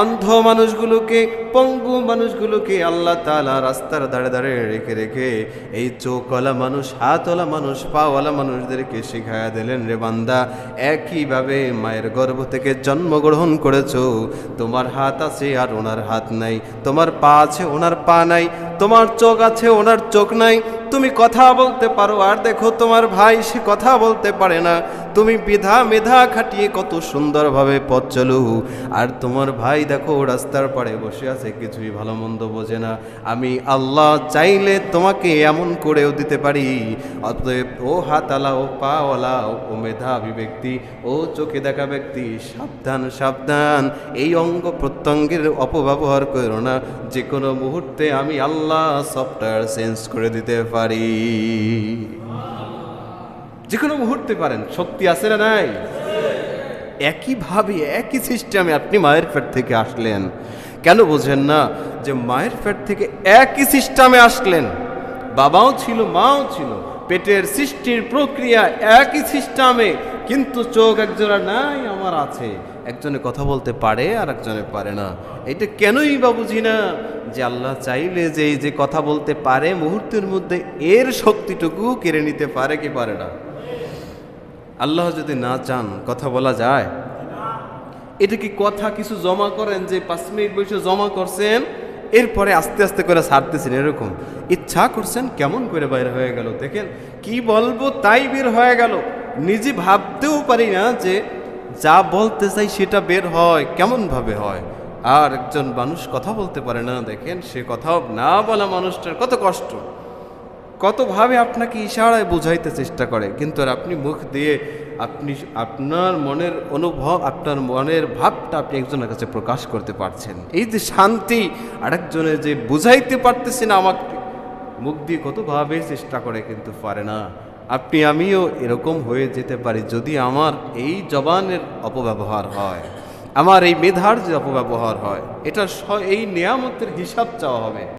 অন্ধ মানুষগুলোকে, পঙ্গু মানুষগুলোকে আল্লাহ তালা রাস্তার দাঁড়ে দাঁড়ে রেখে রেখে এই চোখওয়ালা মানুষ, হাতওয়ালা মানুষ, পাওয়ালা মানুষদেরকে শিখায়া দিলেন, রে বান্দা, একইভাবে মায়ের গর্ভ থেকে জন্মগ্রহণ করেছ। তোমার হাত আছে আর ওনার হাত নাই। তোমার পা আছে, ওনার পা নাই। তোমার চোখ আছে, ওনার চোখ নাই। তুমি কথা বলতে পারো, আর দেখো তোমার ভাই সে কথা বলতে পারে না। তুমি বিধা মেধা খাটিয়ে কত সুন্দরভাবে পথ চলু। আর তোমার ভাই দেখো রাস্তার পাড়ে বসে আছে, কিছুই ভালো মন্দ বোঝে না। আমি আল্লাহ চাইলে তোমাকে এমন করেও দিতে পারি। অতএব ও হাতালা ও পাওয়ালা, ও মেধা ব্যক্তি, ও চোখে দেখা ব্যক্তি, সাবধান সাবধান। এই অঙ্গ প্রত্যঙ্গের অপব্যবহার করো না। যে কোনো মুহূর্তে আমি আল্লাহ সফটওয়্যার চেঞ্জ করে দিতে পারি। যে কোনো মুহূর্তে পারেন শক্তি আছে না নাই? একইভাবে, একই সিস্টেমে আপনি মায়ের পেট থেকে আসলেন। কেন বোঝেন না যে মায়ের পেট থেকে একই সিস্টেমে আসলেন? বাবাও ছিল, মাও ছিল। পেটের সৃষ্টির প্রক্রিয়া একই সিস্টেমে, কিন্তু চোখ একজোড়া নাই আমার আছে। একজনে কথা বলতে পারে আর একজনে পারে না। এটা কেনই বা বুঝি না যে আল্লাহ চাইলে যে যে কথা বলতে পারে, মুহূর্তের মধ্যে এর শক্তিটুকু কেড়ে নিতে পারে কি পারে না? আল্লাহ যদি না চান, কথা বলা যায়? এটা কি কথা কিছু জমা করেন যে পাঁচ মিনিট বসে জমা করছেন, এরপরে আস্তে আস্তে করে ছাড়তেছেন এরকম? ইচ্ছা করছেন কেমন করে বাইরে হয়ে গেল? দেখেন, কি বলব তাই বের হয়ে গেল। নিজে ভাবতেও পারি না যে যা বলতে চাই সেটা বের হয়, কেমন ভাবে হয়। আর একজন মানুষ কথা বলতে পারে না, দেখেন, সে কথা না বলা মানুষটার কত কষ্ট। কতভাবে আপনাকে ইশারায় বোঝাইতে চেষ্টা করে, কিন্তু আর আপনি মুখ দিয়ে আপনি আপনার মনের অনুভব, আপনার মনের ভাবটা আপনি একজনের কাছে প্রকাশ করতে পারছেন। এই যে শান্তি আরেকজনের যে বুঝাইতে পারতেছেন আমাকে, মুখ দিয়ে কতভাবে চেষ্টা করে কিন্তু পারে না। আপনি, আমিও এরকম হয়ে যেতে পারি যদি আমার এই জবানের অপব্যবহার হয়, আমার এই মেধার যে অপব্যবহার হয় এটা এই নিয়ামতের হিসাব চাওয়া হবে।